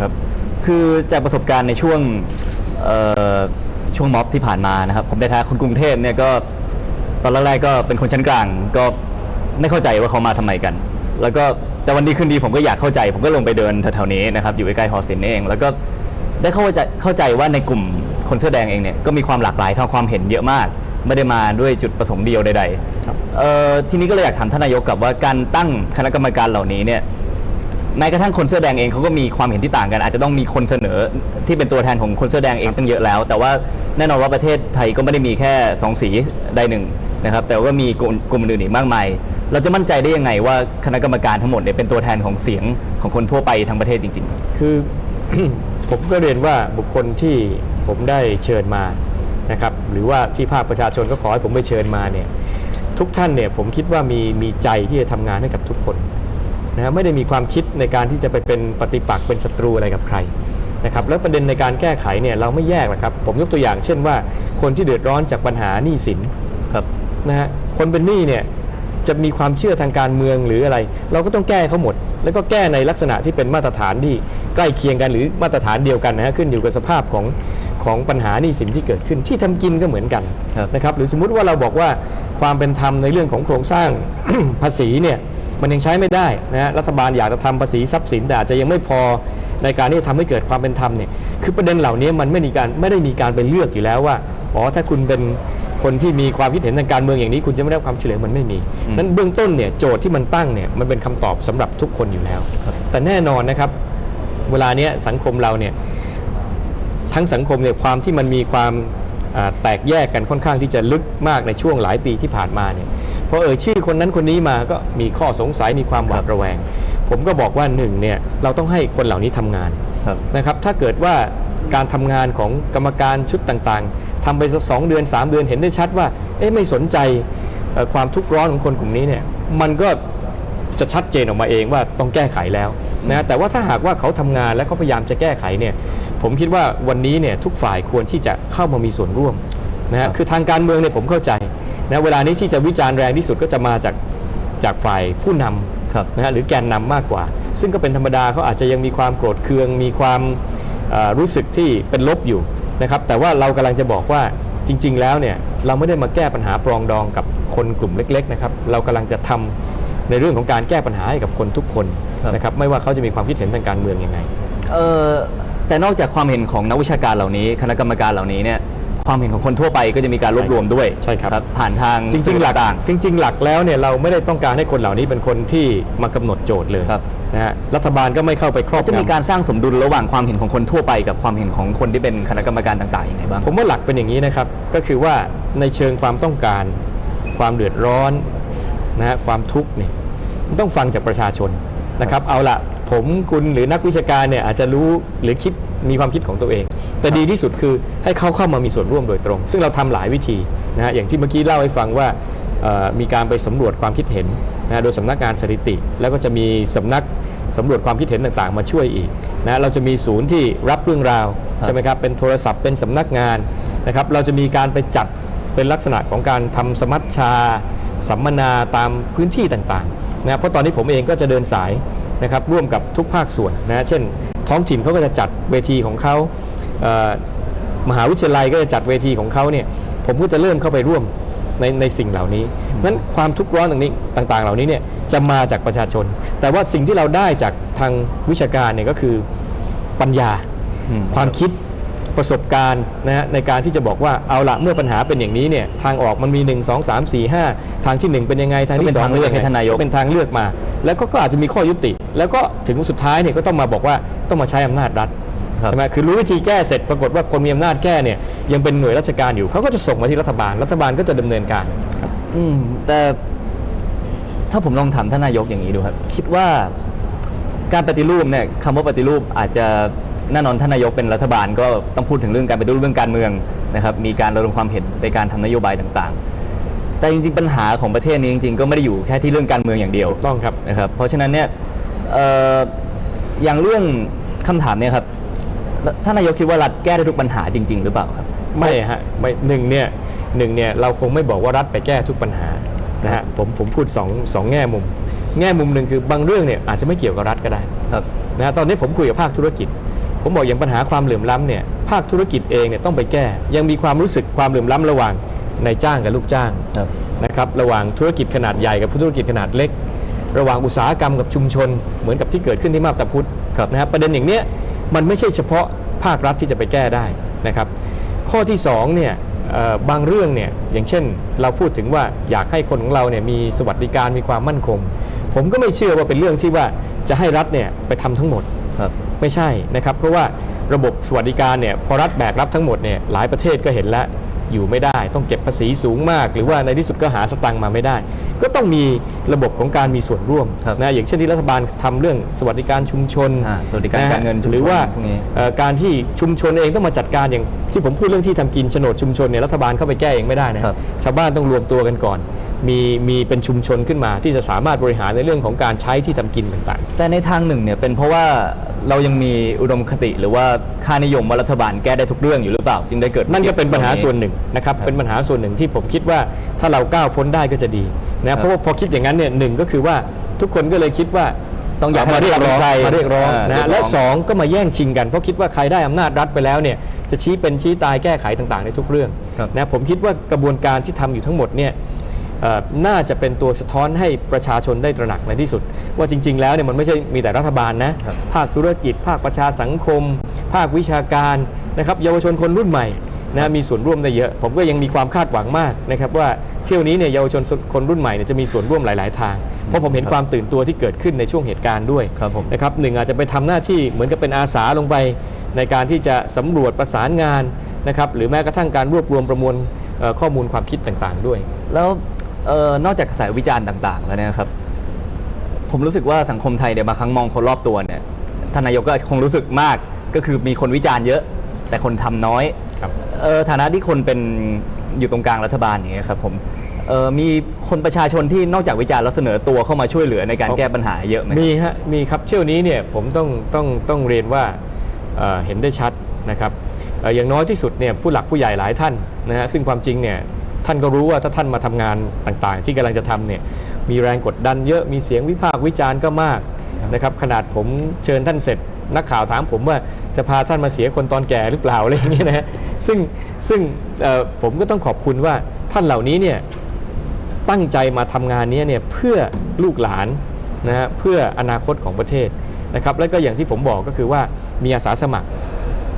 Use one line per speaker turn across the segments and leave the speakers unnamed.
ครับ คือจากประสบการณ์ในช่วงเอ่อช่วงม็อบที่ผ่านมานะครับ ผมในฐานะคนกรุงเทพเนี่ยก็ตอนแรกๆก็เป็นคนชั้นกลาง ก็ไม่เข้าใจว่าเขามาทำไมกัน แล้วก็แต่วันดีคืนดีผมก็อยากเข้าใจ ผมก็ลงไปเดินแถวๆนี้นะครับอยู่ใกล้ๆหอศิลป์นี่เอง แล้วก็ได้เข้าใจเข้าใจว่าในกลุ่มคนเสื้อแดงเองเนี่ยก็มีความหลากหลายทางความเห็นเยอะมาก ไม่ได้มาด้วยจุดประสงค์เดียวใดๆเอ่อทีนี้ก็เลยอยากถามท่านนายกกลับว่าการตั้งคณะกรรมการเหล่านี้เนี่ย แม้กระทั่งคนเสื้อแดงเองเขาก็มีความเห็นที่ต่างกัน อาจจะต้องมีคนเสนอที่เป็นตัวแทนของคนเสื้อแดงเองตั้งเยอะแล้ว แต่ว่าแน่นอนว่าประเทศไทยก็ไม่ได้มีแค่สองสีใดหนึ่งนะครับแต่ว่ามีกลุ่มกลุ่มอื่นอีกมากมายเราจะมั่นใจได้ยังไงว่าคณะกรรมการทั้งหมดเนี่ยเป็นตัวแทนของเสียงของคนทั่วไปทั้งประเทศจริง ๆ
คือ ผมก็เรียนว่าบุคคลที่ผมได้เชิญมานะครับหรือว่าที่ภาคประชาชนก็ขอให้ผมไปเชิญมาเนี่ยทุกท่านเนี่ยผมคิดว่ามีมีใจที่จะทำงานให้กับทุกคน นะฮะไม่ได้มีความคิดในการที่จะไปเป็นปฏิปักษ์เป็นศัตรูอะไรกับใครนะครับแล้วประเด็นในการแก้ไขเนี่ยเราไม่แยกหรอกครับ ผมยกตัวอย่างเช่นว่า คนที่เดือดร้อนจากปัญหาหนี้สิน
ๆครับ
นะฮะคนเป็นหนี้เนี่ยจะมีความเชื่อทางการเมืองหรืออะไร เราก็ต้องแก้เขาหมด แล้วก็แก้ในลักษณะที่เป็นมาตรฐานที่ใกล้เคียงกันหรือมาตรฐานเดียวกันนะฮะขึ้นอยู่กับสภาพของของปัญหาหนี้สินที่เกิดขึ้นที่ทำกินก็เหมือนกัน
ครับ
นะครับหรือสมมุติว่าเราบอกว่าความเป็นธรรมในเรื่องของโครงสร้างภาษีเนี่ย มันยังใช้ไม่ได้นะฮะรัฐบาลอยากจะทำภาษีทรัพย์สินแต่อาจจะยังไม่พอในการที่จะทำให้เกิดความเป็นธรรมเนี่ยคือประเด็นเหล่านี้มันไม่มีการไม่ได้มีการไปเลือกอยู่แล้วว่าอ๋อถ้าคุณเป็นคนที่มีความคิดเห็นทางการเมืองอย่างนี้ คุณจะไม่ได้รับความช่วยเหลือมันไม่มีนั้นเบื้องต้นเนี่ยโจทย์ที่มันตั้งเนี่ยมันเป็นคำตอบสำหรับทุกคนอยู่แล้ว แต่แน่นอนนะครับ เวลาเนี้ยสังคมเราเนี่ยทั้งสังคมเนี่ยความที่มันมีความแตกแยกกันค่อนข้างที่จะลึกมากในช่วงหลายปีที่ผ่านมาเนี่ย พอเอ่ยชื่อคนนั้นคนนี้มาก็มีข้อสงสัยมีความหวาดระแวง ผมก็บอกว่าหนึ่งเนี่ยเราต้องให้คนเหล่านี้ทำงาน
ครับ
นะครับถ้าเกิดว่าการทำงานของกรรมการชุดต่างๆทำไปสักสองเดือน 3 เดือนเห็นได้ชัดว่าเอ๊ะไม่สนใจเอ่อความทุกข์ร้อนของคนกลุ่มนี้เนี่ยมันก็จะชัดเจนออกมาเองว่าต้องแก้ไขแล้วนะแต่ว่าถ้าหากว่าเขาทำงานและเขาพยายามจะแก้ไขเนี่ยผมคิดว่าวันนี้เนี่ยทุกฝ่ายควรที่จะเข้ามามีส่วนร่วมนะ
ครั
ฮะ
บ
คือทางการเมืองเนี่ยผมเข้าใจ นะเวลานี้ที่จะวิจารณ์แรงที่สุดก็จะมาจากจากฝ่ายผู้นำ
ครับ
นะฮะหรือแกนนำมากกว่า ซึ่งก็เป็นธรรมดาเขาอาจจะยังมีความโกรธเคือง มีความเอ่อรู้สึกที่เป็นลบอยู่นะครับแต่ว่าเรากำลังจะบอกว่าจริง ๆ แล้วเนี่ยเราไม่ได้มาแก้ปัญหาปรองดองกับคนกลุ่มเล็กๆนะครับเรากำลังจะทำในเรื่องของการแก้ปัญหาให้กับคนทุกคน
ครับ
นะครับไม่ว่าเขาจะมีความคิดเห็นทางการเมืองยังไง
เออแต่นอกจากความเห็นของนักวิชาการเหล่านี้ คณะกรรมการเหล่านี้เนี่ย ความเห็นของคนทั่วไปก็จะมีการรวบรวมด้วย
ใช่ครับ
ผ่านทาง
จริงๆหลัก
ต่าง
จริง ๆ หลักแล้วเนี่ยเราไม่ได้ต้องการให้คนเหล่านี้เป็นคนที่มากำหนดโจทย์เลย
ครับ
นะฮะรัฐบาลก็ไม่เข้าไปครอบ
จะมี
งำ
การสร้างสมดุลระหว่างความเห็นของคนทั่วไป กับความเห็นของคนที่เป็นคณะกรรมการต่างๆยังไงบ้าง
ผมว่าหลักเป็นอย่างนี้นะครับก็คือว่าในเชิงความต้องการ ความเดือดร้อนนะฮะความทุกข์เนี่ยมันต้องฟังจากประชาชนนะครับ เอาละผมคุณหรือนักวิชาการเนี่ยอาจจะรู้หรือคิดมีความคิดของตัวเอง แต่ดีที่สุดคือให้เขาเข้ามามีส่วนร่วมโดยตรง ซึ่งเราทำหลายวิธีนะฮะอย่างที่เมื่อกี้เล่าให้ฟังว่าเอ่อมีการไปสำรวจความคิดเห็นนะฮะโดยสำนักงานสถิติ แล้วก็จะมีสำนักสำรวจความคิดเห็นต่างๆ มาช่วยอีกนะเราจะมีศูนย์ที่รับเรื่องราว
ครับ
ใช่ไหมครับเป็นโทรศัพท์เป็นสำนักงานนะครับเราจะมีการไปจัดเป็นลักษณะของการทำสมัชชา สัมมนาตามพื้นที่ต่างๆนะเพราะตอนนี้ผมเองก็จะเดินสายนะครับร่วมกับทุกภาคส่วนนะเช่น ท้องถิ่นเขาก็จะจัดเวทีของเขาเอ่อ มหาวิทยาลัยก็จะจัดเวทีของเขาเนี่ยผมก็จะเริ่มเข้าไปร่วมในในสิ่งเหล่านี้นั้นความทุกข์ร้อนต่างนี้ต่าง ๆ เหล่านี้เนี่ยจะมาจากประชาชน แต่ว่าสิ่งที่เราได้จากทางวิชาการเนี่ยก็คือปัญญา
อืม
ความคิดประสบการณ์นะฮะในการที่จะบอกว่าเอาละเมื่อปัญหาเป็นอย่างนี้เนี่ยทางออกมันมี 1 2 3 4 5 ทางที่ 1 เป็นยังไงทาง
ก็เป็
ที่
น
สอง
ทางเลือกให้ท่านนายก
เป็นทางเลือกมา แล้วก็ก็อาจจะมีข้อยุติ แล้วก็ถึงสุดท้ายเนี่ยก็ต้องมาบอกว่าต้องมาใช้อำนาจรัฐ
ครับ
ใช่ไหมคือรู้วิธีแก้เสร็จปรากฏว่าคนมีอำนาจแก้เนี่ยยังเป็นหน่วยราชการอยู่เขาก็จะส่งมาที่รัฐบาล รัฐบาลก็จะดำเนินการครับ
อืมแต่ถ้าผมลองถามท่านนายกอย่างนี้ดูครับ คิดว่าการปฏิรูปเนี่ยคำว่าปฏิรูปอาจจะแน่นอนท่านนายกเป็นรัฐบาล ก็ต้องพูดถึงเรื่องการปฏิรูปเรื่องการเมืองนะครับมีการระดมความเห็นในการทำนโยบายต่างๆ แต่จริงๆปัญหาของประเทศนี้จริง ๆ ก็ไม่ได้อยู่แค่ที่เรื่องการเมืองอย่างเดียว
ต้องครับ
นะครับเพราะฉะนั้นเนี่ยเอ่ออย่างเรื่องคำถามเนี่ยครับ ท่านนายกคิดว่ารัฐแก้ได้ทุกปัญหาจริง ๆ หรือเปล่าครับ
ไม่ฮะไม่หนึ่งเนี่ยหนึ่งเนี่ยเราคงไม่บอกว่ารัฐไปแก้ทุกปัญหานะฮะผมผมพูดสองสองแง่มุม แง่มุมหนึ่งคือบางเรื่องเนี่ยอาจจะไม่เกี่ยวกับรัฐก็ได้
ครับ
นะฮะตอนนี้ผมคุยกับภาคธุรกิจ ผมบอกอย่างปัญหาความเหลื่อมล้ำเนี่ยภาคธุรกิจเองเนี่ยต้องไปแก้ ยังมีความรู้สึกความเหลื่อมล้ำระหว่างนายจ้างกับลูกจ้าง
ครับ
นะครับระหว่างธุรกิจขนาดใหญ่กับธุรกิจขนาดเล็ก ระหว่างอุตสาหกรรมกับชุมชน เหมือนกับที่เกิดขึ้นที่มาบตาพุธ
ครับ
นะฮะประเด็นอย่างเนี้ยมันไม่ใช่เฉพาะภาครัฐที่จะไปแก้ได้นะครับข้อที่สองเนี่ยเอ่อบางเรื่องเนี่ยอย่างเช่นเราพูดถึงว่าอยากให้คนของเราเนี่ยมีสวัสดิการมีความมั่นคง ผมก็ไม่เชื่อว่าเป็นเรื่องที่ว่าจะให้รัฐเนี่ยไปทำทั้งหมด
ครับ
ไม่ใช่นะครับเพราะว่าระบบสวัสดิการเนี่ยพอรัฐแบกรับทั้งหมดเนี่ยหลายประเทศก็เห็นแล้ว อยู่ไม่ได้ ต้องเก็บภาษีสูงมาก หรือว่าในที่สุดก็หาสตังค์มาไม่ได้ ก็ต้องมีระบบของการมีส่วนร่วม
ครับ
นะอย่างเช่นที่รัฐบาลทำเรื่องสวัสดิการชุมชน
อ่าสวัสดิการะ
ฮะ
การเงินชุมชน
หรือว่า
พวกนี้
เอ่อการที่ชุมชนเองต้องมาจัดการอย่างที่ผมพูดเรื่องที่ทำกินโฉนดชุมชนเนี่ยรัฐบาลเข้าไปแก้เองไม่ได้นะครับชาวบ้านต้องรวมตัวกันก่อนมีมีเป็นชุมชนขึ้นมาที่จะสามารถบริหารในเรื่องของการใช้ที่ทำกินต่างๆ
แต่ในทางหนึ่งเนี่ยเป็นเพราะว่า เรายังมีอุดมคติหรือว่าค่านิยมว่ารัฐบาลแก้ได้ทุกเรื่องอยู่หรือเปล่า จึงได้เกิด
นั่นก็เป็นปัญหาส่วน
ห
หนึ่งนะครับเป็นปัญหาส่วนหนึ่งที่ผมคิดว่าถ้าเราก้าวพ้นได้ก็จะดีนะเพราะว่าพอคิดอย่างนั้นเนี่ยหนึ่งก็คือว่าทุกคนก็เลยคิดว่า
ต้องอยากให้
มาเรียกร้อง
ใคร
มาเรียกร้อง
อ่า
นะ
เรียกร้อง
และสองก็มาแย่งชิงกันเพราะคิดว่าใครได้อำนาจรัฐไปแล้วเนี่ยจะชี้เป็นชี้ตายแก้ไขต่างๆในทุกเรื่อง
ครับ
นะผมคิดว่ากระบวนการที่ทำอยู่ทั้งหมดเนี่ยเอ่อ น่าจะเป็นตัวสะท้อนให้ประชาชนได้ตระหนักในที่สุด ว่าจริง ๆ แล้วเนี่ยมันไม่ใช่มีแต่รัฐบาลนะครับภาคธุรกิจ ภาคประชาสังคม ภาควิชาการนะครับเยาวชนคนรุ่นใหม่นะมีส่วนร่วมได้เยอะ ผมก็ยังมีความคาดหวังมากนะครับว่าเที่ยวนี้เนี่ยเยาวชนคนรุ่นใหม่เนี่ยจะมีส่วนร่วมหลาย ๆ ทาง เพราะผมเห็นความตื่นตัวที่เกิดขึ้นในช่วงเหตุการณ์ด้วย
ครับผม
นะครับหนึ่งอาจจะไปทำหน้าที่เหมือนกับเป็นอาสาลงไป ในการที่จะสำรวจประสานงานนะครับหรือแม้กระทั่งการรวบรวมประมวลเอ่อข้อมูลความคิดต่าง ๆ ด้วย
แล้ว เอ่อนอกจากกระแสวิจารณ์ต่าง ๆ แล้วเนี่ยนะครับ ผมรู้สึกว่าสังคมไทยเนี่ยบางครั้งมองคนรอบตัวเนี่ยท่านนายกก็คงรู้สึกมากก็คือมีคนวิจารณ์เยอะ แต่คนทำน้อย
ครับ
เออฐานะที่คนเป็นอยู่ตรงกลางรัฐบาลอย่างเงี้ยครับผมเออมีคนประชาชนที่นอกจากวิจารณ์แล้วเสนอตัวเข้ามาช่วยเหลือในการแก้ปัญหาเยอะไหม
มีฮะมีครับเที่ยวนี้เนี่ยผมต้องต้องต้องเรียนว่าเอ่อเห็นได้ชัดนะครับเอ่ออย่างน้อยที่สุดเนี่ยผู้หลักผู้ใหญ่หลายท่านนะฮะซึ่งความจริงเนี่ย ท่านก็รู้ว่าถ้าท่านมาทำงานต่างๆ ที่กำลังจะทำเนี่ยมีแรงกดดันเยอะมีเสียงวิพากษ์วิจารณ์ก็มากนะครับขนาดผมเชิญท่านเสร็จนักข่าวถามผมว่าจะพาท่านมาเสียคนตอนแก่หรือเปล่าอะไรอย่างเงี้ยนะฮะซึ่งซึ่งเอ่อผมก็ต้องขอบคุณว่าท่านเหล่านี้เนี่ยตั้งใจมาทำงานนี้เนี่ยเพื่อลูกหลานนะฮะเพื่ออนาคตของประเทศนะครับแล้วก็อย่างที่ผมบอกก็คือว่ามีอาสาสมัคร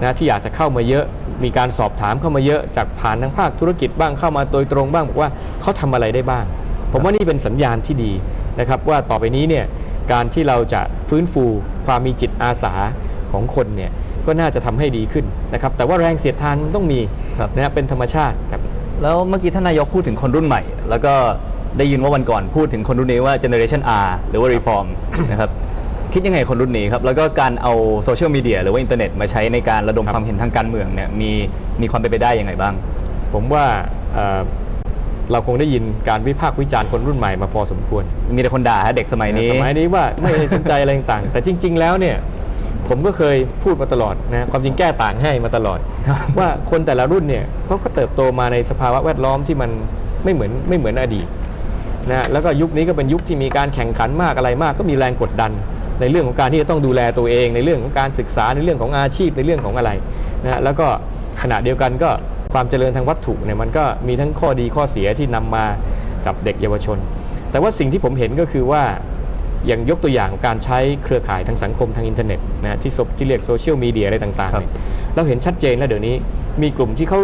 นะที่อยากจะเข้ามาเยอะ มีการสอบถามเข้ามาเยอะจากผ่านทางภาคธุรกิจบ้างเข้ามาโดยตรงบ้างบอกว่าเขาทำอะไรได้บ้าง ผมว่านี่เป็นสัญญาณที่ดีนะครับว่าต่อไปนี้เนี่ยการที่เราจะฟื้นฟูความมีจิตอาสาของคนเนี่ยก็น่าจะทำให้ดีขึ้นนะครับแต่ว่าแรงเสียดทานมันต้องมี
ครับ
นะฮะเป็นธรรมชาติครับ
แล้วเมื่อกี้ท่านนายกพูดถึงคนรุ่นใหม่ แล้วก็ได้ยินว่าวันก่อนพูดถึงคนรุ่นนี้ว่า generation R หรือว่า reform นะครับ คิดยังไงคนรุ่นนี้ครับ แล้วก็การเอาโซเชียลมีเดียหรือว่าอินเทอร์เน็ตมาใช้ในการระดม
ครับ
ความเห็นทางการเมืองเนี่ยมีมีความเป็นไปได้ยังไงบ้าง
ผมว่าเอ่อเราคงได้ยินการวิพากษ์วิจารณ์คนรุ่นใหม่มาพอสมควร
มีแต่คนด่าฮะเด็กสมัยนี้
สมัยนี้ว่าไม่ได้สนใจอะไรต่างๆแต่จริง ๆ แล้วเนี่ยผมก็เคยพูดมาตลอดนะความจริงแก้ต่างให้มาตลอด
ครับ
ว่าคนแต่ละรุ่นเนี่ยเขาก็เติบโตมาในสภาวะแวดล้อมที่มันไม่เหมือนไม่เหมือนอดีตนะแล้วก็ยุคนี้ก็เป็นยุคที่มีการแข่งขันมากอะไรมาก ก็มีแรงกดดัน ในเรื่องของการที่จะต้องดูแลตัวเอง ในเรื่องของการศึกษาในเรื่องของอาชีพในเรื่องของอะไรนะแล้วก็ขณะเดียวกันก็ความเจริญทางวัตถุเนี่ยมันก็มีทั้งข้อดีข้อเสียที่นำมากับเด็กเยาวชน แต่ว่าสิ่งที่ผมเห็นก็คือว่าอย่างยกตัวอย่างการใช้เครือข่ายทางสังคมทางอินเทอร์เน็ตนะที่ซบที่เรียกโซเชียลมีเดียอะไรต่างๆ
ครับ
เนี่ยเราเห็นชัดเจนแล้วเดี๋ยวนี้มีกลุ่มที่เขา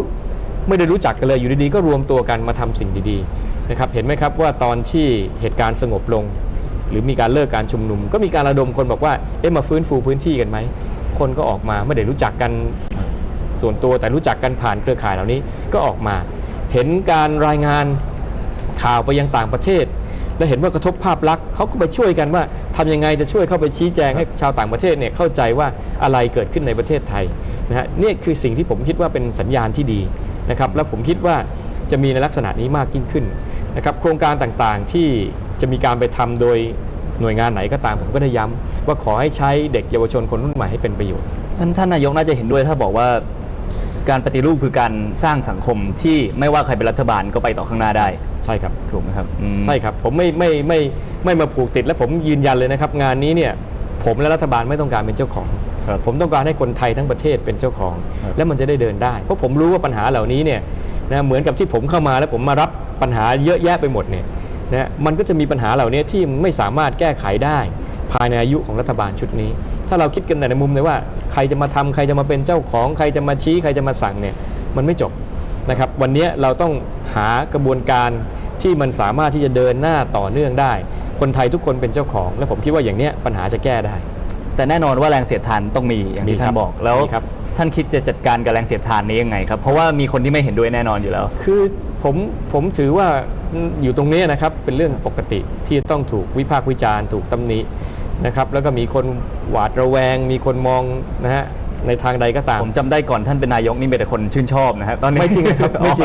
ไม่ได้รู้จักกันเลยอยู่ดีๆ ก็รวมตัวกันมาทำสิ่งดีๆนะครับเห็นไหมครับว่าตอนที่เหตุการณ์สงบลง หรือมีการเลิกการชุมนุม ก็มีการระดมคนบอกว่าเอ๊ะมาฟื้นฟูพื้นที่กันไหมคนก็ออกมาไม่ได้รู้จักกันส่วนตัวแต่รู้จักกันผ่านเครือข่ายเหล่านี้ก็ออกมา เห็นการรายงานข่าวไปยังต่างประเทศ และเห็นว่ากระทบภาพลักษณ์เขาก็ไปช่วยกันว่าทำยังไงจะช่วยเข้าไปชี้แจงให้ชาวต่างประเทศเนี่ยเข้าใจว่าอะไรเกิดขึ้นในประเทศไทยนะฮะเนี่ยคือสิ่งที่ผมคิดว่าเป็นสัญญาณที่ดีนะครับและผมคิดว่าจะมีในลักษณะนี้มากยิ่งขึ้นนะครับโครงการต่างๆที่ จะมีการไปทำโดยหน่วยงานไหนก็ตามผมก็ได้ย้ำว่าขอให้ใช้เด็กเยาวชนคนรุ่นใหม่ให้เป็นประโยชน์
ท่านท่านนายกน่าจะเห็นด้วยถ้าบอกว่าการปฏิรูปคือการสร้างสังคมที่ไม่ว่าใครเป็นรัฐบาลก็ไปต่อข้างหน้าได้
ใช่ครับ
ถูกไหมครับอืม
ใช่ครับผมไม่ไม่ไม่ไม่มาผูกติดและผมยืนยันเลยนะครับ งานนี้เนี่ยผมและรัฐบาลไม่ต้องการเป็นเจ้าของ
ครับ
ผมต้องการให้คนไทยทั้งประเทศเป็นเจ้าของ
ครับ
และมันจะได้เดินได้ เพราะผมรู้ว่าปัญหาเหล่านี้เนี่ยนะเหมือนกับที่ผมเข้ามาแล้วผมมารับปัญหาเยอะแยะไปหมดเนี่ย นะมันก็จะมีปัญหาเหล่านี้ที่ไม่สามารถแก้ไขได้ภายในอายุของรัฐบาลชุดนี้ ถ้าเราคิดกันแต่ในมุมเลยว่า ใครจะมาทำใครจะมาเป็นเจ้าของใครจะมาชี้ใครจะมาสั่งเนี่ยมันไม่จบนะครับ วันนี้เราต้องหากระบวนการที่มันสามารถที่จะเดินหน้าต่อเนื่องได้ คนไทยทุกคนเป็นเจ้าของ และผมคิดว่าอย่างเนี้ยปัญหาจะแก้ได้
แต่แน่นอนว่าแรงเสียดทานต้องมีอย่าง
มี
ที่
ครั
ท่า
บ
นบอกแล้ว
มีครับ
ท่านคิดจะจัดการกับแรงเสียดทานนี้ยังไงครับเพราะว่ามีคนที่ไม่เห็นด้วยแน่นอนอยู่แล้ว
คือ ผมผมถือว่าอยู่ตรงนี้นะครับเป็นเรื่องปกติที่ต้องถูกวิพากษ์วิจารณ์ถูกตำหนินะครับแล้วก็มีคนหวาดระแวง มีคนมองนะฮะในทางใดก็ตาม
ผมจำได้ก่อนท่านเป็นนายกนี่มีแต่คนชื่นชอบนะฮะตอนนี้
ไม่จริงนะครับไม่จริง